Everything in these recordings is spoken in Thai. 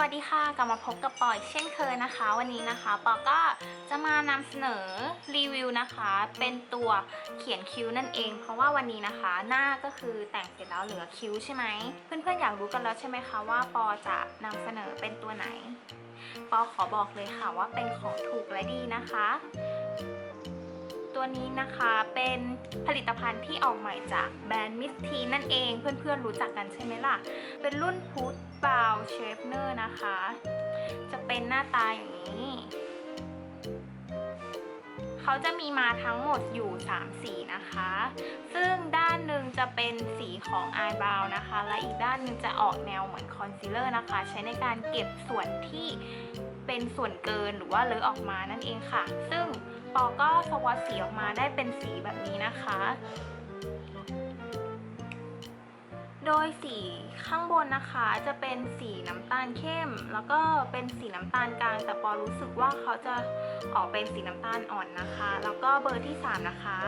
วัสดีค่ะกลับมาพบกับปอยเช่นเคยนะคะ วันนี้นะคะปอก็จะมานำเสนอรีวิวนะคะ เป็นตัวเขียนคิ้วนั่นเอง เพราะว่าวันนี้นะคะ หน้าก็คือแต่งเสร็จแล้วเหลือคิ้วใช่ไหมเพื่อนๆอยากรู้กันแล้วใช่ไหมคะว่าปอจะนำเสนอเป็นตัวไหน ปอขอบอกเลยค่ะว่าเป็นของถูกและดีนะคะ ตัวนี้นะคะเป็นผลิตภัณฑ์ที่ออกใหม่จากแบรนด์มิสทีนั่นเอง เพื่อนๆรู้จักกันใช่ไหมล่ะ เป็นรุ่นพุท บาวเชฟเนอร์นะคะ จะเป็นหน้าตาอย่างนี้ เขาจะมีมาทั้งหมดอยู่ 3 สีนะคะ ซึ่งด้านหนึ่งจะเป็นสีของอายบราวนะคะ และอีกด้านหนึ่งจะออกแนวเหมือนคอนซีลเลอร์นะคะ ใช้ในการเก็บส่วนที่เป็นส่วนเกินหรือว่าเลอะออกมานั่นเองค่ะ ซึ่งปอก็สวอตสีออกมาได้เป็นสีแบบนี้นะคะ โดยสีข้างบนนะคะจะเป็นสีน้ำตาลเข้ม แล้วก็เป็นสีน้ำตาลกลาง แต่ปอรู้สึกว่าเขาจะออกเป็นสีน้ำตาลอ่อนนะคะ แล้วก็เบอร์ที่ 3 นะคะ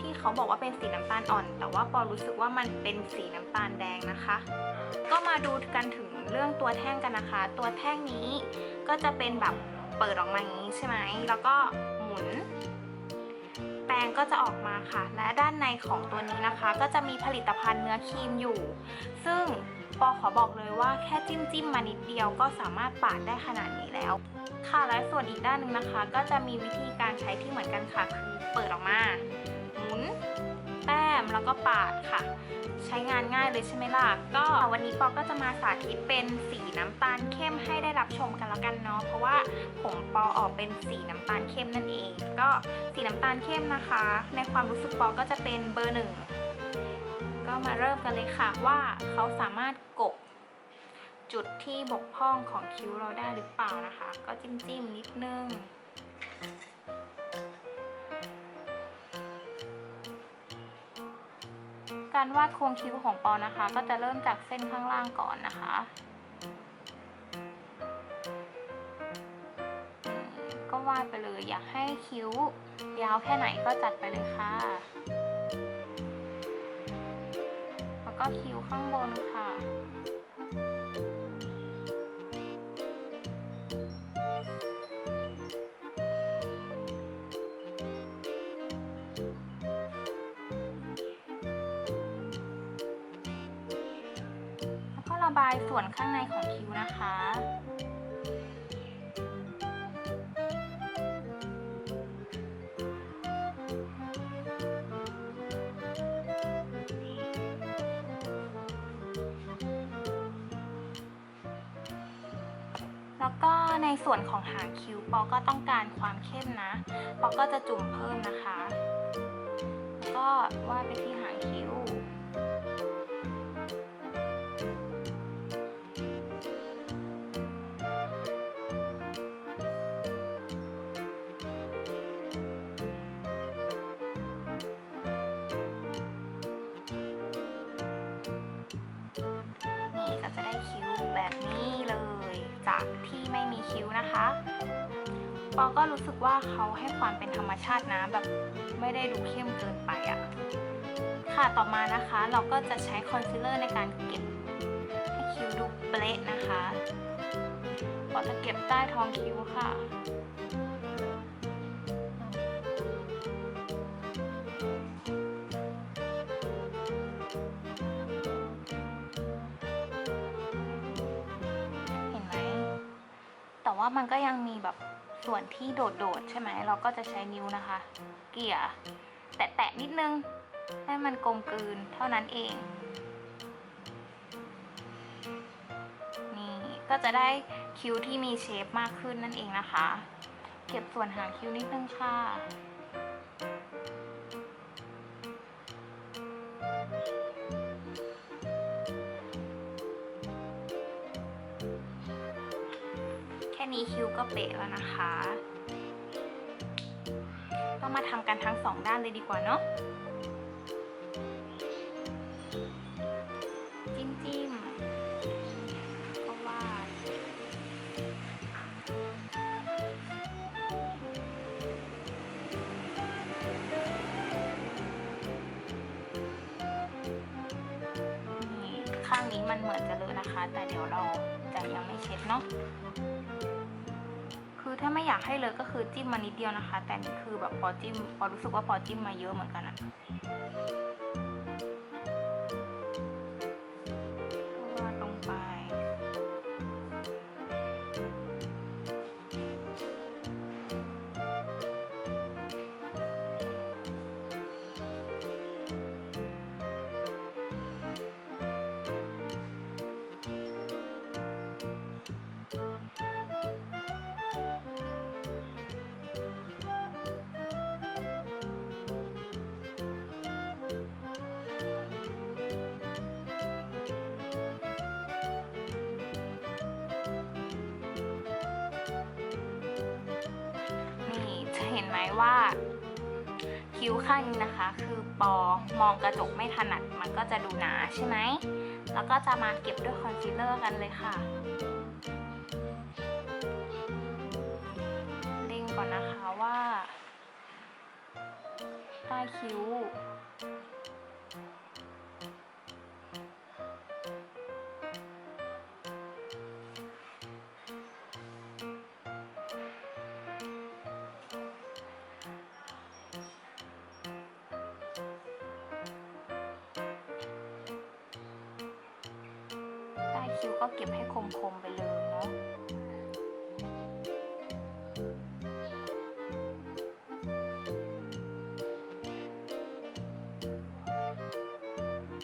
ที่เขาบอกว่าเป็นสีน้ำตาลอ่อน แต่ว่าปอรู้สึกว่ามันเป็นสีน้ำตาลแดงนะคะ ก็มาดูกันถึงเรื่องตัวแท่งกันนะคะ ตัวแท่งนี้ก็จะเป็นแบบเปิดออกมาอย่างนี้ใช่ไหมแล้วก็หมุน แป้งก็จะออกมาค่ะ และด้านในของตัวนี้นะคะ ก็จะมีผลิตภัณฑ์เนื้อครีมอยู่ ซึ่งปอขอบอกเลยว่าแค่จิ้มจิ้มมานิดเดียวก็สามารถปาดได้ขนาดนี้แล้ว ค่ะและส่วนอีกด้านหนึ่งนะคะ ก็จะมีวิธีการใช้ที่เหมือนกันค่ะคือเปิดออกมา แต้มแล้วก็ปาดค่ะ ใช้งานง่ายเลยใช่ไหมล่ะ ก็วันนี้ปอก็จะมาสาธิตเป็นสีน้ำตาลเข้มให้ได้รับชมกันแล้วกันเนาะเพราะว่าผมปอออกเป็นสีน้ำตาลเข้มนั่นเอง ก็สีน้ำตาลเข้มนะคะ ในความรู้สึกปอก็จะเป็นเบอร์หนึ่งก็มาเริ่มกันเลยค่ะว่าเขาสามารถกบจุดที่บกพร่องของคิ้วเราได้หรือเปล่านะคะ ก็จิ้มจิ้มนิดนึง การวาดโครงคิ้วของปอนะคะ ก็จะเริ่มจากเส้นข้างล่างก่อนนะคะก็วาดไปเลยอยากให้คิ้วยาวแค่ไหนก็จัดไปเลยค่ะ แล้วก็คิ้วข้างบนค่ะ ระบายส่วนข้างในของคิ้วนะคะ แล้วก็ในส่วนของหางคิ้วปอก็ต้องการความเข้มนะ ปอก็จะจุ่มเพิ่มนะคะ แล้วก็วาดไปที่หางคิ้ว ปอก็รู้สึกว่าเขาให้ความเป็นธรรมชาตินะแบบไม่ได้ดูเข้มเกินไปอะ่ะ ค่ะต่อมานะคะเราก็จะใช้คอนซีลเลอร์ในการเก็บให้คิ้วดูเป๊ะนะคะปอจะเก็บใต้ท้องคิ้วค่ะ ว่ามันก็ยังมีแบบส่วนที่โดดๆใช่ไหมเราก็จะใช้นิ้วนะคะ เกี่ยแตะๆนิดนึง ให้มันกลมกลืนเท่านั้นเอง นี่ก็จะได้คิ้วที่มีเชฟมากขึ้นนั่นเองนะคะ เก็บส่วนหางคิ้วนิดนึงค่ะ มีคิ้วก็เป๊ะแล้วนะคะ ก็มาทำกันทั้งสองด้านเลยดีกว่าเนาะจิ้มจิ้มก็วาดข้างนี้มันเหมือนจะเลอะนะคะ แต่เดี๋ยวเราจะยังไม่เช็ดเนาะ ถ้าไม่อยากให้เลอะก็คือจิ้มมานิดเดียวนะคะ แต่นี่คือแบบพอจิ้มพอรู้สึกว่าพอจิ้มมาเยอะเหมือนกันอะ ห็นไหมว่า คิ้วข้างนี้นะคะ คือปอมองกระจกไม่ถนัดมันก็จะดูหนาใช่ไหมแล้วก็จะมาเก็บด้วยคอนซีลเลอร์กันเลยค่ะเล็งก่อนนะคะว่าใต้คิ้ว คิ้วก็เก็บให้คมๆไปเลยเนาะ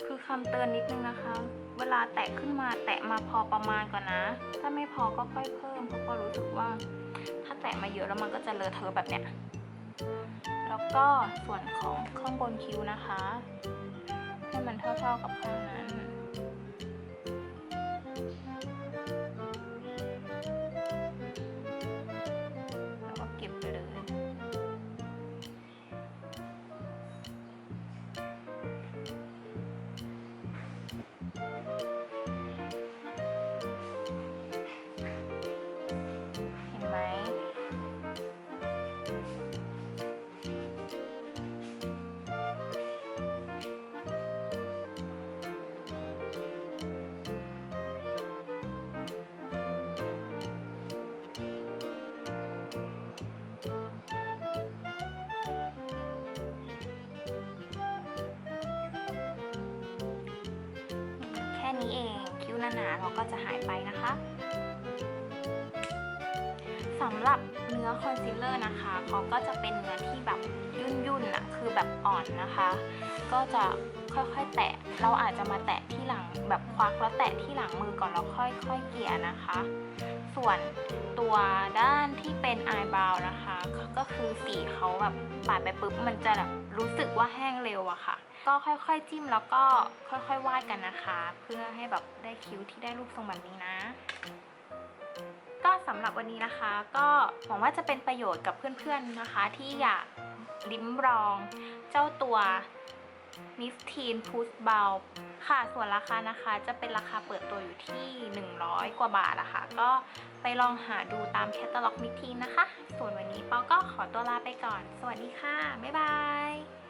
คือคำเตือนนิดนึงนะคะ เวลาแตะขึ้นมาแตะมาพอประมาณก่อนนะ ถ้าไม่พอก็ค่อยเพิ่มเพราะก็รู้สึกว่า ถ้าแตะมาเยอะแล้วมันก็จะเลอะเทอะแบบเนี้ยแล้วก็ส่วนของข้างบนคิ้วนะคะ ให้มันเท่าๆกับข้างนั้น นี้เอง คิ้วหนาๆเราก็จะหายไปนะคะสำหรับเนื้อคอนซีลเลอร์นะคะเขาก็จะเป็นเนื้อที่แบบยุ่นๆอะคือแบบอ่อนนะคะ ก็จะค่อยๆ แตะ เราอาจจะมาแตะที่หลังแบบควักแล้วแตะที่หลังมือก่อนแล้วค่อยๆ เกลี่ยนะคะ ส่วนตัวด้านที่เป็นอายบราวนะคะ ก็คือสีเขาแบบปาดไปปุ๊บมันจะแบบ รู้สึกว่าแห้งเร็วอะค่ะ ก็ค่อยๆจิ้มแล้วก็ค่อยๆวาดกันนะคะ เพื่อให้แบบได้คิ้วที่ได้รูปทรงแบบนี้นะ ก็สำหรับวันนี้นะคะ ก็หวังว่าจะเป็นประโยชน์กับเพื่อนๆนะคะ ที่อยากลิ้มลองเจ้าตัว มิสทีนพุชเบาค่ะ ส่วนราคานะคะจะเป็นราคาเปิดตัวอยู่ที่ 100 กว่าบาทนะคะ ก็ไปลองหาดูตามแคตตาล็อกมิสทีนนะคะ ส่วนวันนี้เปาก็ขอตัวลาไปก่อน สวัสดีค่ะ บ๊ายบาย